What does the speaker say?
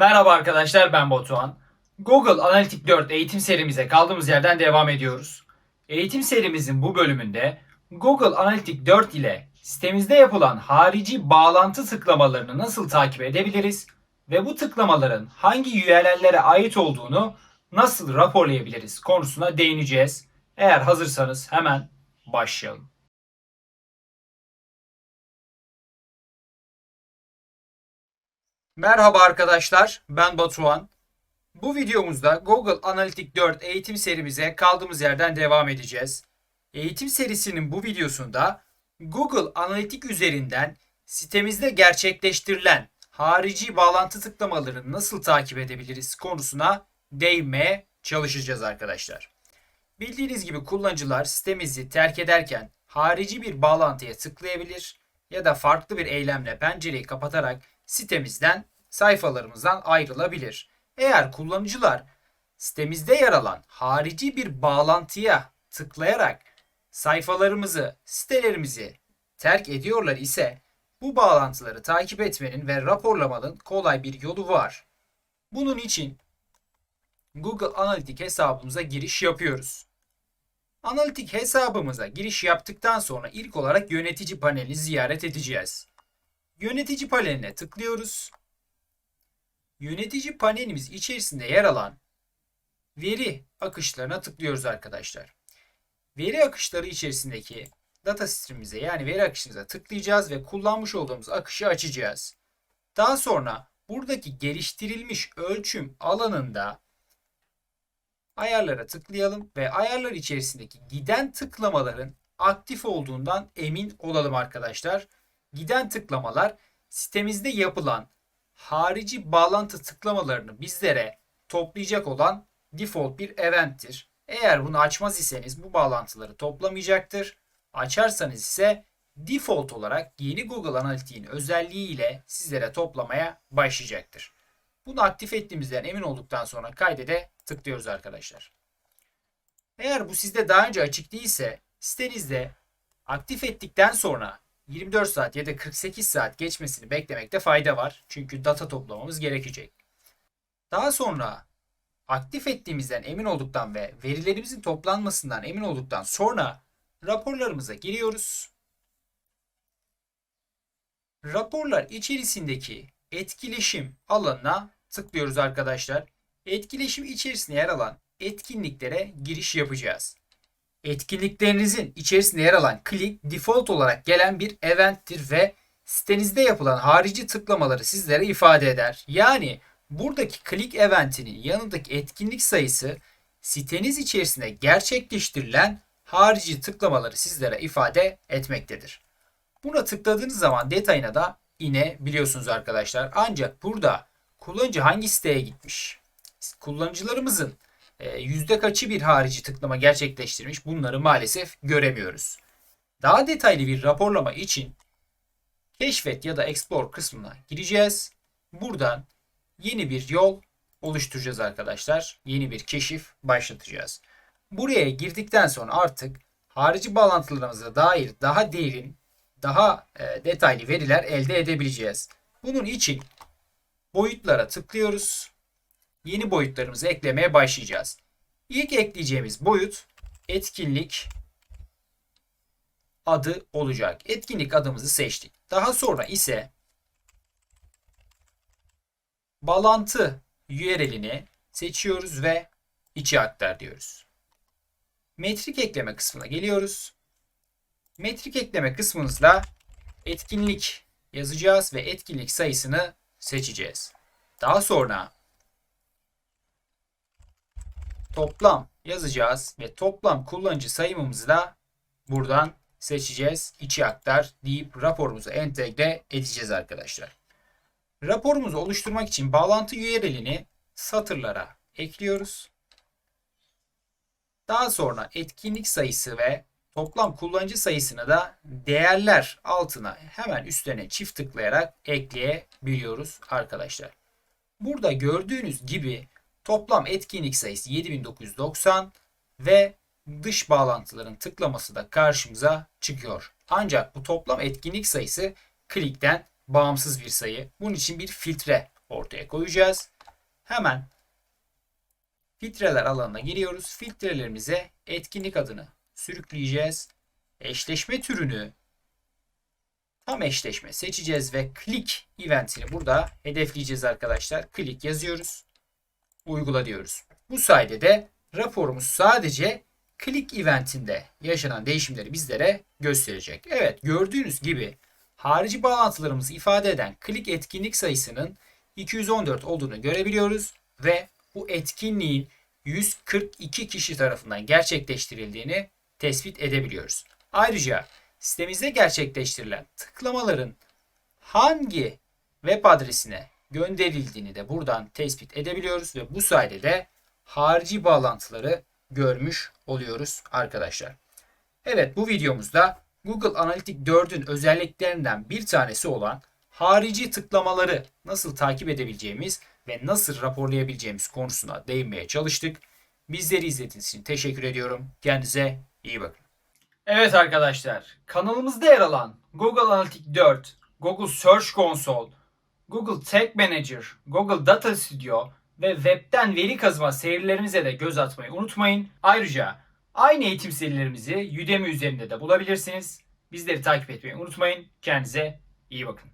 Merhaba arkadaşlar ben Batuhan. Google Analytics 4 eğitim serimize kaldığımız yerden devam ediyoruz. Eğitim serimizin bu bölümünde Google Analytics 4 ile sitemizde yapılan harici bağlantı tıklamalarını nasıl takip edebiliriz ve bu tıklamaların hangi URL'lere ait olduğunu nasıl raporlayabiliriz konusuna değineceğiz. Eğer hazırsanız hemen başlayalım. Merhaba arkadaşlar, ben Batuhan. Bu videomuzda Google Analytics 4 eğitim serimize kaldığımız yerden devam edeceğiz. Eğitim serisinin bu videosunda Google Analytics üzerinden sitemizde gerçekleştirilen harici bağlantı tıklamalarını nasıl takip edebiliriz konusuna değinmeye çalışacağız arkadaşlar. Bildiğiniz gibi kullanıcılar sitemizi terk ederken harici bir bağlantıya tıklayabilir ya da farklı bir eylemle pencereyi kapatarak sitemizden, sayfalarımızdan ayrılabilir. Eğer kullanıcılar sitemizde yer alan harici bir bağlantıya tıklayarak sayfalarımızı, sitelerimizi terk ediyorlar ise bu bağlantıları takip etmenin ve raporlamanın kolay bir yolu var. Bunun için Google Analytics hesabımıza giriş yapıyoruz. Analitik hesabımıza giriş yaptıktan sonra ilk olarak yönetici panelini ziyaret edeceğiz. Yönetici paneline tıklıyoruz. Yönetici panelimiz içerisinde yer alan veri akışlarına tıklıyoruz arkadaşlar. Veri akışları içerisindeki data stream'imize yani veri akışımıza tıklayacağız ve kullanmış olduğumuz akışı açacağız. Daha sonra buradaki geliştirilmiş ölçüm alanında ayarlara tıklayalım ve ayarlar içerisindeki giden tıklamaların aktif olduğundan emin olalım arkadaşlar. Giden tıklamalar sitemizde yapılan harici bağlantı tıklamalarını bizlere toplayacak olan default bir eventtir. Eğer bunu açmaz iseniz bu bağlantıları toplamayacaktır. Açarsanız ise default olarak yeni Google Analytics'in özelliğiyle sizlere toplamaya başlayacaktır. Bunu aktif ettiğimizden emin olduktan sonra kaydede tıklıyoruz arkadaşlar. Eğer bu sizde daha önce açık değilse sitenizde aktif ettikten sonra 24 saat ya da 48 saat geçmesini beklemekte fayda var. Çünkü data toplamamız gerekecek. Daha sonra aktif ettiğimizden emin olduktan ve verilerimizin toplanmasından emin olduktan sonra raporlarımıza giriyoruz. Raporlar içerisindeki etkileşim alanına tıklıyoruz arkadaşlar. Etkileşim içerisinde yer alan etkinliklere giriş yapacağız. Etkinliklerinizin içerisinde yer alan click default olarak gelen bir eventtir ve sitenizde yapılan harici tıklamaları sizlere ifade eder. Yani buradaki click eventinin yanındaki etkinlik sayısı siteniz içerisinde gerçekleştirilen harici tıklamaları sizlere ifade etmektedir. Buna tıkladığınız zaman detayına da inebiliyorsunuz arkadaşlar. Ancak burada kullanıcı hangi siteye gitmiş? Kullanıcılarımızın yüzde kaçı bir harici tıklama gerçekleştirmiş bunları maalesef göremiyoruz. Daha detaylı bir raporlama için keşfet ya da explore kısmına gireceğiz. Buradan yeni bir yol oluşturacağız arkadaşlar. Yeni bir keşif başlatacağız. Buraya girdikten sonra artık harici bağlantılarımıza dair daha derin, daha e, detaylı veriler elde edebileceğiz. Bunun için boyutlara tıklıyoruz. Yeni boyutlarımızı eklemeye başlayacağız. İlk ekleyeceğimiz boyut etkinlik adı olacak. Etkinlik adımızı seçtik. Daha sonra ise bağlantı URL'ini seçiyoruz ve içe aktar diyoruz. Metrik ekleme kısmına geliyoruz. Metrik ekleme kısmımızla etkinlik yazacağız ve etkinlik sayısını seçeceğiz. Daha sonra toplam yazacağız ve toplam kullanıcı sayımımızı da buradan seçeceğiz. İçi aktar deyip raporumuzu entegre edeceğiz arkadaşlar. Raporumuzu oluşturmak için bağlantı URL'ini satırlara ekliyoruz. Daha sonra etkinlik sayısı ve toplam kullanıcı sayısını da değerler altına hemen üstüne çift tıklayarak ekleyebiliyoruz arkadaşlar. Burada gördüğünüz gibi toplam etkinlik sayısı 7990 ve dış bağlantıların tıklaması da karşımıza çıkıyor. Ancak bu toplam etkinlik sayısı klikten bağımsız bir sayı. Bunun için bir filtre ortaya koyacağız. Hemen filtreler alanına giriyoruz. Filtrelerimize etkinlik adını sürükleyeceğiz. Eşleşme türünü tam eşleşme seçeceğiz ve click eventini burada hedefleyeceğiz arkadaşlar. Click yazıyoruz. Uygula diyoruz. Bu sayede de raporumuz sadece click eventinde yaşanan değişimleri bizlere gösterecek. Evet gördüğünüz gibi harici bağlantılarımızı ifade eden click etkinlik sayısının 214 olduğunu görebiliyoruz ve bu etkinliğin 142 kişi tarafından gerçekleştirildiğini tespit edebiliyoruz. Ayrıca sitemizde gerçekleştirilen tıklamaların hangi web adresine gönderildiğini de buradan tespit edebiliyoruz ve bu sayede de harici bağlantıları görmüş oluyoruz arkadaşlar. Evet bu videomuzda Google Analytics 4'ün özelliklerinden bir tanesi olan harici tıklamaları nasıl takip edebileceğimiz ve nasıl raporlayabileceğimiz konusuna değinmeye çalıştık. Bizleri izlediğiniz için teşekkür ediyorum. Kendinize iyi bakın. Evet arkadaşlar, kanalımızda yer alan Google Analytics 4, Google Search Console, Google Tag Manager, Google Data Studio ve webten veri kazıma serilerimize de göz atmayı unutmayın. Ayrıca aynı eğitim serilerimizi Udemy üzerinde de bulabilirsiniz. Bizleri takip etmeyi unutmayın. Kendinize iyi bakın.